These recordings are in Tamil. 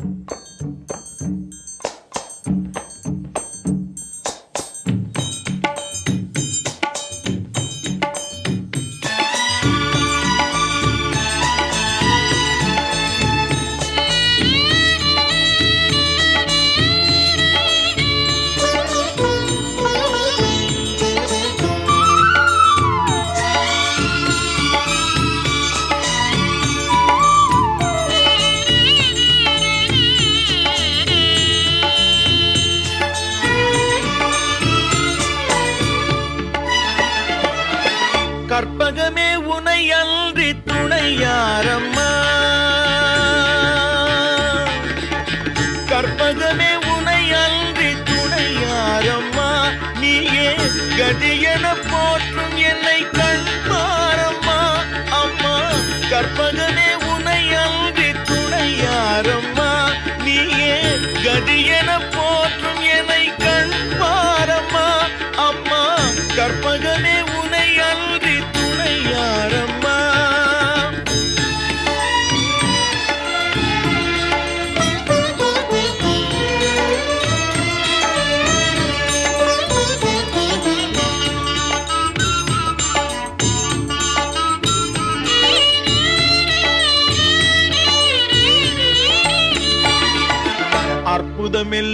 கற்பகமே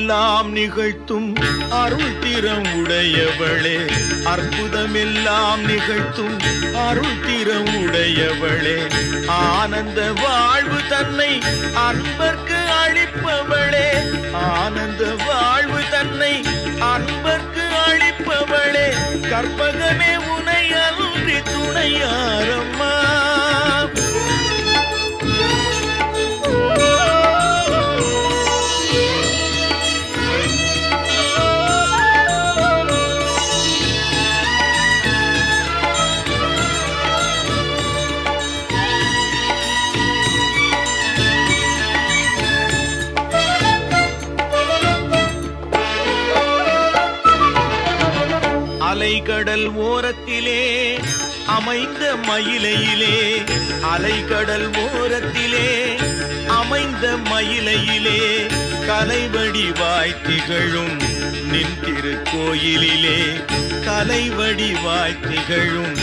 அற்புதமெல்லாம் நிகழ்த்தும் அருள் திறம் உடையவளே அற்புதமெல்லாம் நிகழ்த்தும் அருள் திறம் உடையவளே ஆனந்த வாழ்வு தன்னை அன்பர்க்கு அளிப்பவளே. ஆனந்த வாழ்வு தன்னை அன்பர்க்கு அளிப்பவளே. கற்பகமே உனை அன்றி துணையாரம். துணையாரம்மா அலைகடல் ஓரத்திலே அமைந்த மயிலையிலே அலைகடல் ஓரத்திலே அமைந்த மயிலையிலே கலைவடிவாய் திகழும் நின் திருக்கோயிலிலே கலைவடிவாய் திகழும்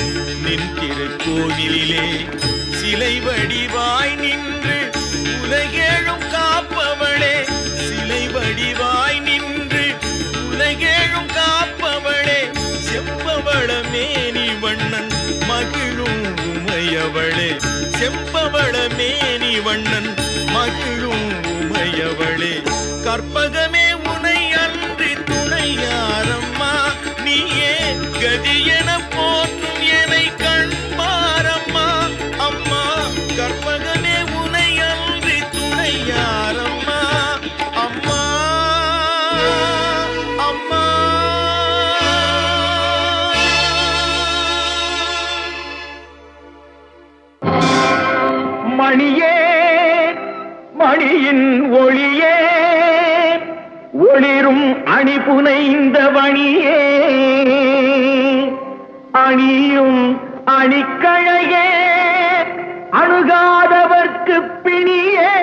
நின் திருக்கோயிலிலே. சிலை வடிவாய் நின்று உலகேழும் மணியே மணியின் ஒளியே ஒளிரும் அணி புனைந்த வணியே. அணியும் அணிக்கழையே அணுகாதவர்க்கு பிணியே.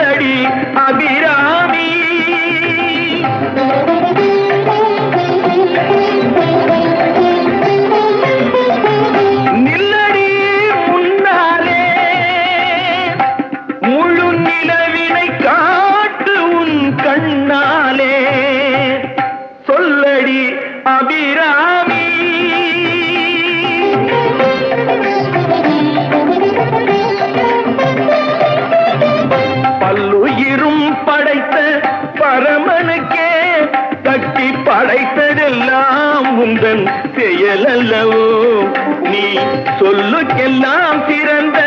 செயலல்லவோ நீ சொல்லுக்கெல்லாம் சிறந்த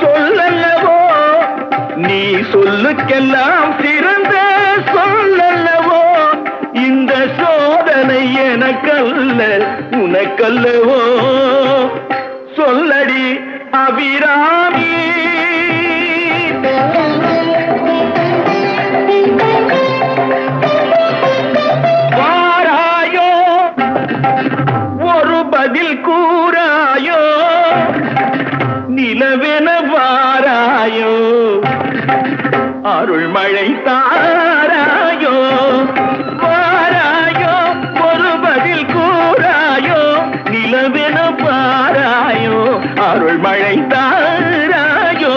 சொல்லல்லவோ நீ சொல்லுக்கெல்லாம் சிறந்த சொல்லல்லவோ இந்த சோதனை எனக்கல்ல உனக்கல்லவோ. சொல்லடி அபிராமி மழை தாராயோ? வாராயோ? ஒரு பதில் கூறாயோ? நிலவென பாராயோ? அருள் மழை தாராயோ?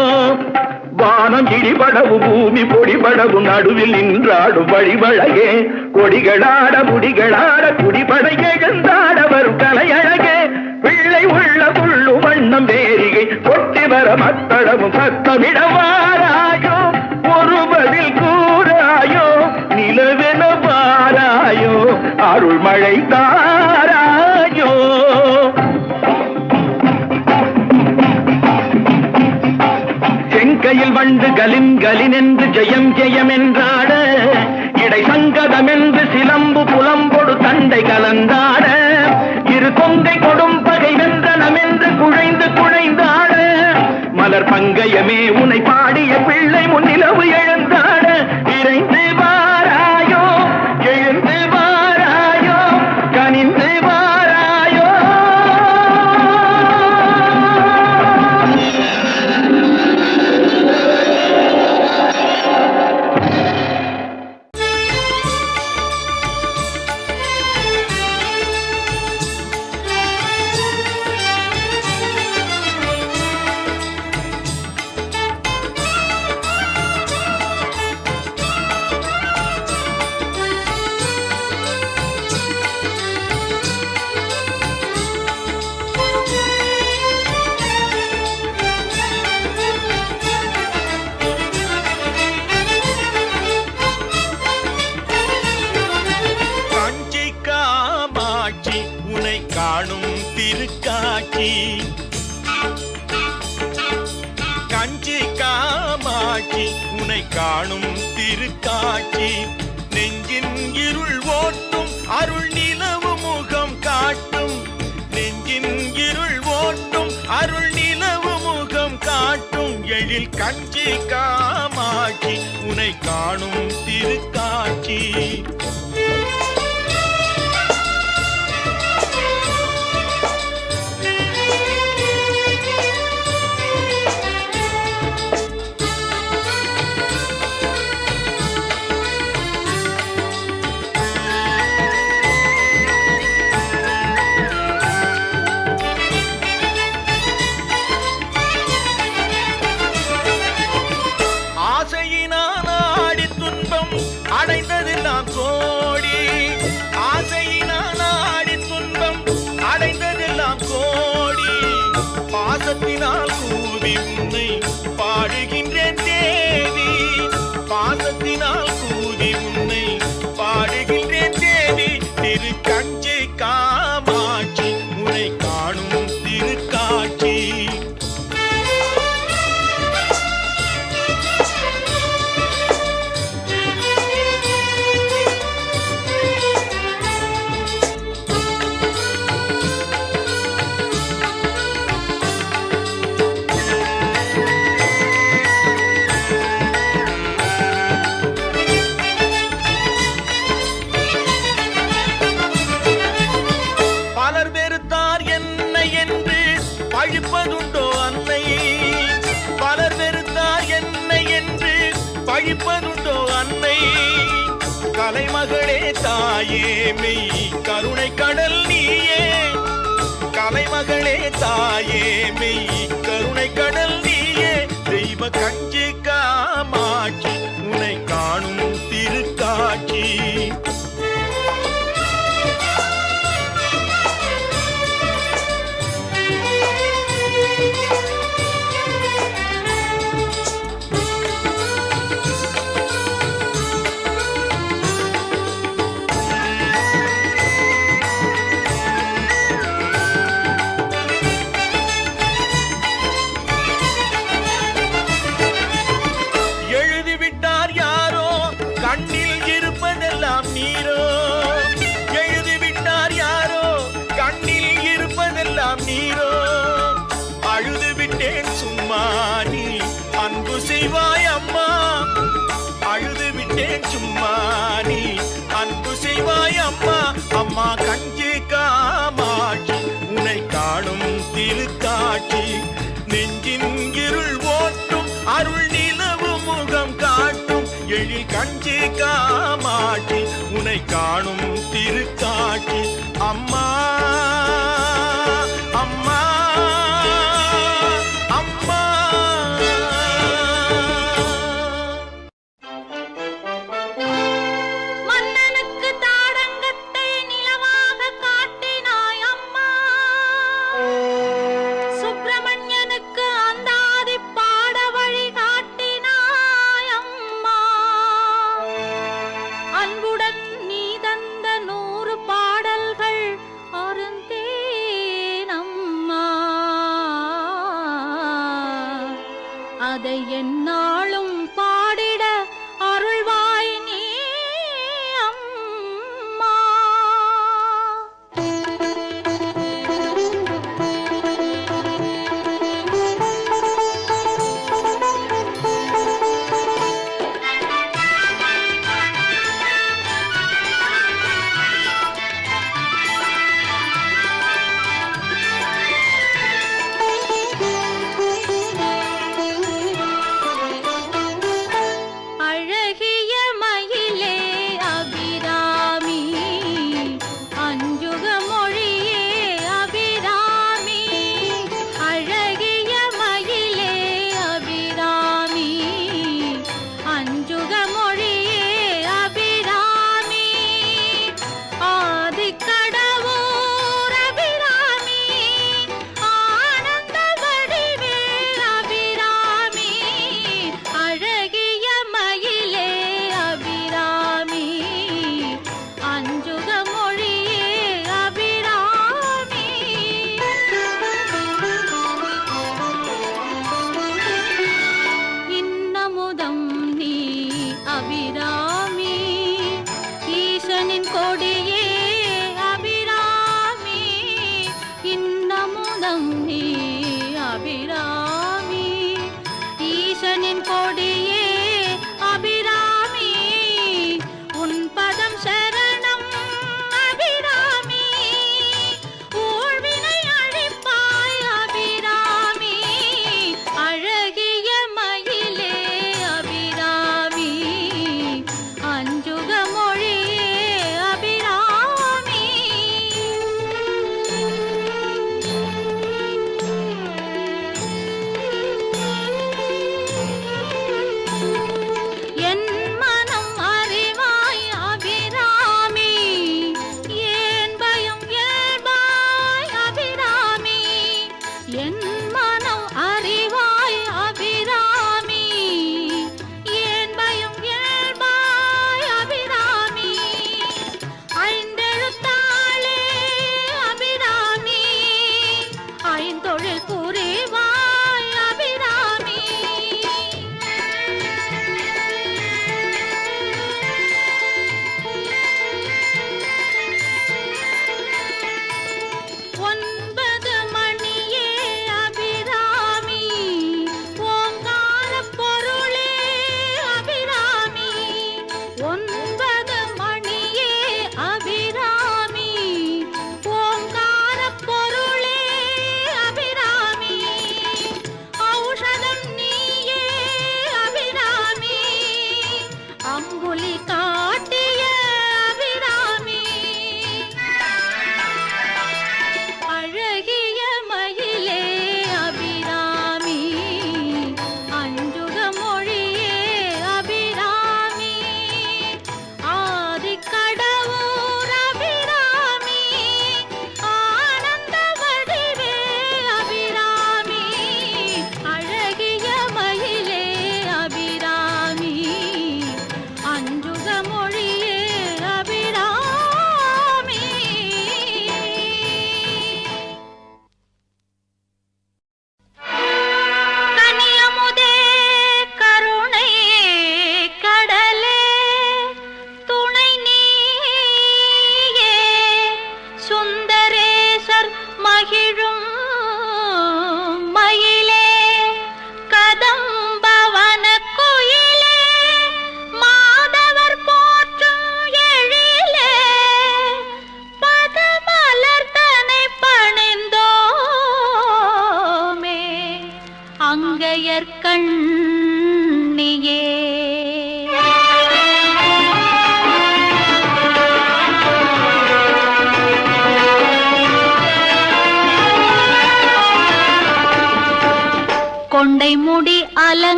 வானம் இடிபடவும் பூமி பொடிபடவும் நடுவில் நின்றாடும் வழிவழகே. கொடிகளாட முடிகளாட குடிபட எழுந்தாட வரும் கலையழகே. பிள்ளை உள்ள புள்ளு வண்ணம் வேரிகை கொட்டி வர மத்தளமும் சத்தமிடவாராயோ அருள் மழை தாராயோ. செங்கையில் வண்டு கலின் கலின் என்று ஜெயம் ஜெயம் என்றாட இடை சங்கதம் என்று சிலம்பு புலம்பொடு தண்டை கலந்தாட இரு கொங்கை கொடும் பகை வென்றனம் என்று குழைந்து குழைந்தாட மலர் பங்கையமே உனை பாடிய பிள்ளை முன்னிலவு எழுந்தாட இறைந்து வாராயோ. கஞ்சி காமாட்சி உனை காணும் திருக்காட்சி. நெஞ்சின் இருள் ஓட்டும் அருள் நிலவு முகம் காட்டும். நெஞ்சின் இருள் ஓட்டும் அருள் நிலவு முகம் காட்டும். எழில் கஞ்சி காமாட்சி உனை காணும் திருக்காட்சி. தாயே மெய் கருணை கடல் நீயே. கலைமகளே தாயே மெய் கருணை கடல் நீயே. தெய்வ கஞ்சி காமாட்சி உனை காணும் சும்மா நீ அன்பு செய்வாய் அம்மா அம்மா கஞ்சி காமாட்சி. உன்னை காணும் திருக்காட்சி. நெஞ்சின் இருள் ஓட்டும் அருள் நிலவு முகம் காட்டும். எழில் கஞ்சி காமாட்சி. உன்னை காணும் திருக்காட்சி.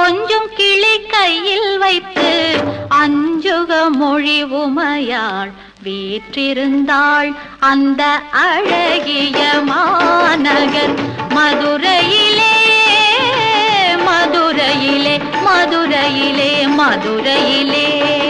கொஞ்சம் கிளி கையில் வைத்து அஞ்சுக மொழி உமையாள். வீற்றிருந்தாள் அந்த அழகிய மாநகர். மதுரையிலே மதுரையிலே மதுரையிலே மதுரையிலே.